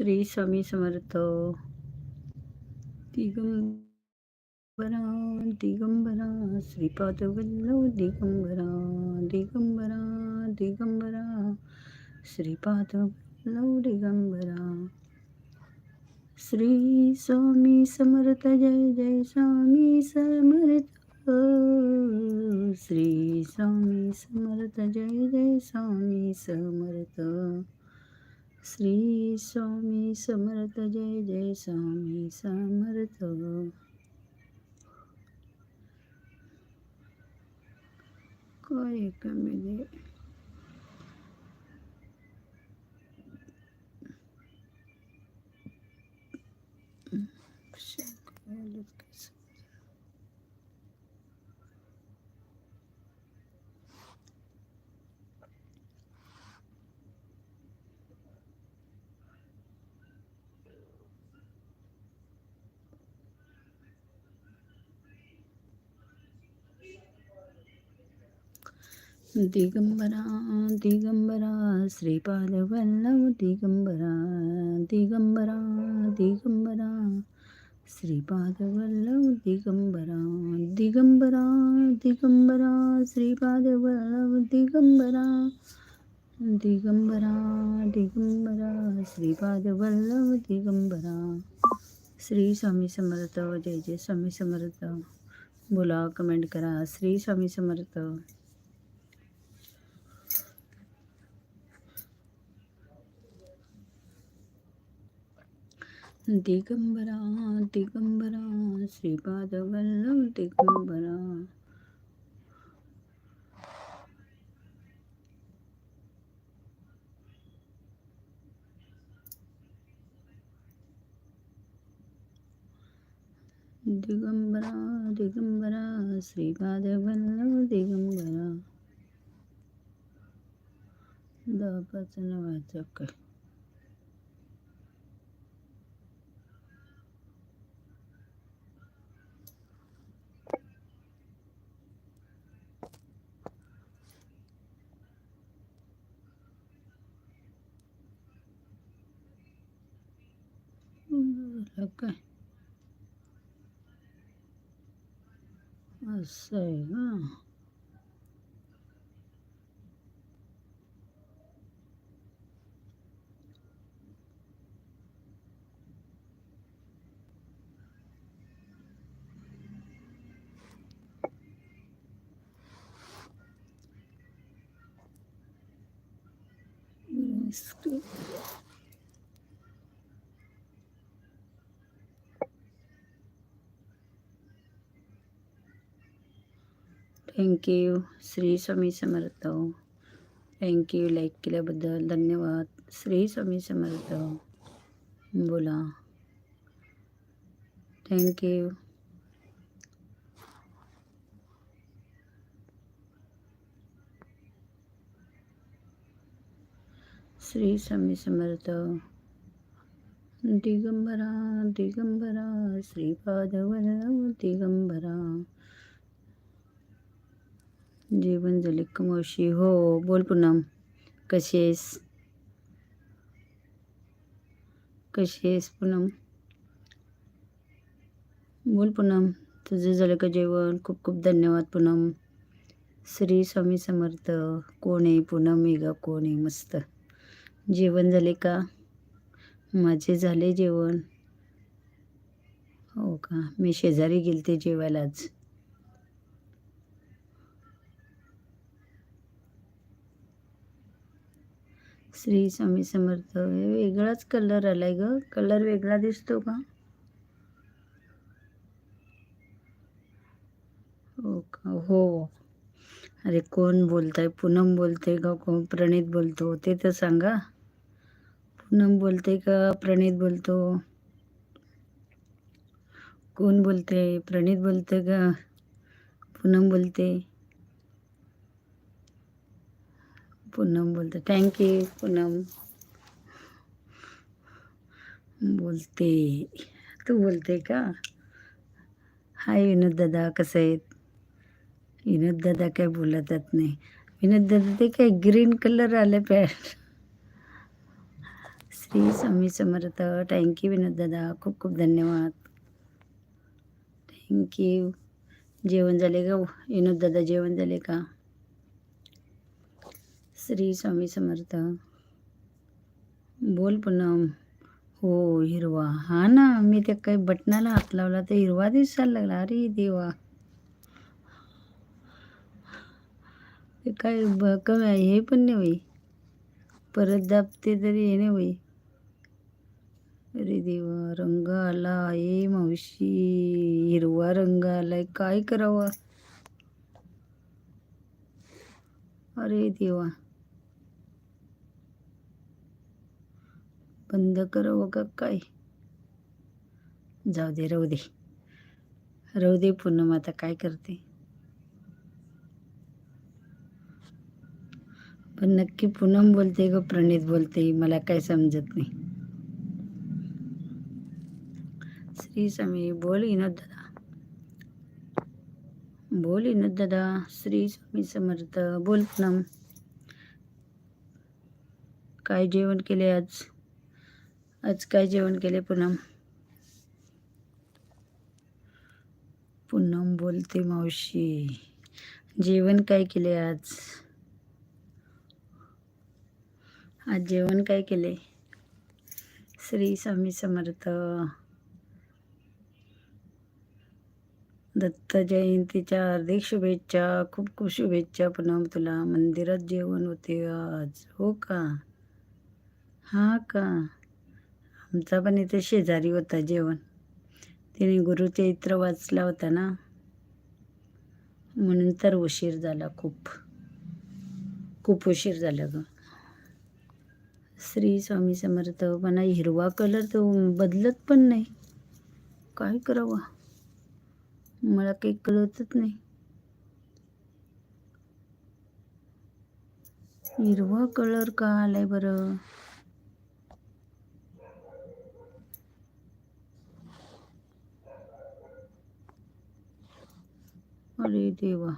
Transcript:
श्री स्वामी समर्थ. दिगंबरा दिगंबरा श्रीपाद वल्लव दिगंबरा दिगंबरा दिगंबरा श्रीपाद वल्लव दिगंबरा श्री स्वामी समर्थ जय जय स्वामी समर्थ. श्री स्वामी समर्थ जय जय स्वामी समर्थ. श्री स्वामी समर्थ जय जय स्वामी समर्थ। कोई कमी दे दिगंबरा दिगंबरा श्रीपाद वल्लव दिगंबरा दिगंबरा दिगंबरा श्रीपाद वल्लव दिगंबरा दिगंबरा दिगंबरा श्रीपाद वल्लव दिगंबरा दिगंबरा दिगंबरा श्रीपाद वल्लव दिगंबरा। श्री स्वामी समर्थ जय जय स्वामी समर्थ। बोला कमेंट करा Shri Swami Samarth. Digambara Digambara Shripad Vallabh Digambara Digambara Digambara. Shripad Vallabh Digambara boca. sei, ó. Escreve. Thank you Shri Swami Samarth thank you like केल्याबद्दल धन्यवाद श्री स्वामी समर्थ बोला thank you Shri Swami Samarth Digambara Digambara Shripad Digambara जेवण झाले का मावशी? हो बोल पूनम. कशी आहेस? कशी आहेस पूनम? बोल पूनम. तुझं झालं का जेवण? खूप खूप धन्यवाद पूनम. श्री स्वामी समर्थ. कोण आहे पूनम? मेघा कोण आहे? मस्त. जेवण झाले का? माझे झाले जेवण. हो का? मी शेजारी गेलते जेवायला आज. श्री स्वामी समर्थ. हे वेगळाच कलर आलाय ग. कलर वेगळा दिसतो का? हो का? हो. अरे कोण बोलताय? पूनम बोलते का? कोण? प्रणित बोलतो. ते तर सांगा. पूनम बोलते का? प्रणित बोलतो. कोण बोलते प्रणित बोलते का? पूनम बोलते पूनम बोलते थँक्यू पूनम. बोलते तू बोलते का? हाय विनोद दादा कसं आहेत? विनोद दादा काय बोलतच नाही. विनोद दादा ते काय ग्रीन कलर आले pant Shri Swami Samarth thank you Vinod दादा खूप खूप धन्यवाद. थँक्यू जेवण झाले का? विनोद दादा जेवण झाले का? श्री स्वामी समर्थ. बोल पूनम. हो हिरवा. हा ना मी त्या काही बटनाला हात लावला तर हिरवा दिसायला लागला. अरे देवा. ते काय ब कमी हे पण नाही होई परत दाबते तरी हे नाही होई अरे देवा रंग आला. ए मावशी हिरवा रंग आलाय. काय करावं? अरे देवा. बंद करावं का काय? जाऊ दे राहू दे. राहू दे पूनम आता काय करते? पण नक्की पूनम बोलते ग प्रणित बोलते मला काय समजत नाही. श्री स्वामी बोल विनोद दादा. बोल विनोद दादा श्री स्वामी समर्थ. बोल पूनम. काय जेवण केले आज? आज काय जेवण केले पूनम? पूनम बोलते मावशी. जेवण काय केले आज? आज जेवण काय केले? श्री स्वामी समर्थ. दत्त जयंतीच्या हार्दिक शुभेच्छा खूप खूप शुभेच्छा पूनम तुला. मंदिरात जेवण होते आज. हो का? हा का? आमचा पण इथे शेजारी होता जेवण. तिने गुरुचरित्र वाचला होता ना? म्हणून तर उशीर झाला खूप. खूप उशीर झाला ग. श्री स्वामी समर्थ पण हिरवा कलर तो बदलत पण नाही. काय करावं? मला काही कळतच नाही. हिरवा कलर का आलाय बरं? अरे देवा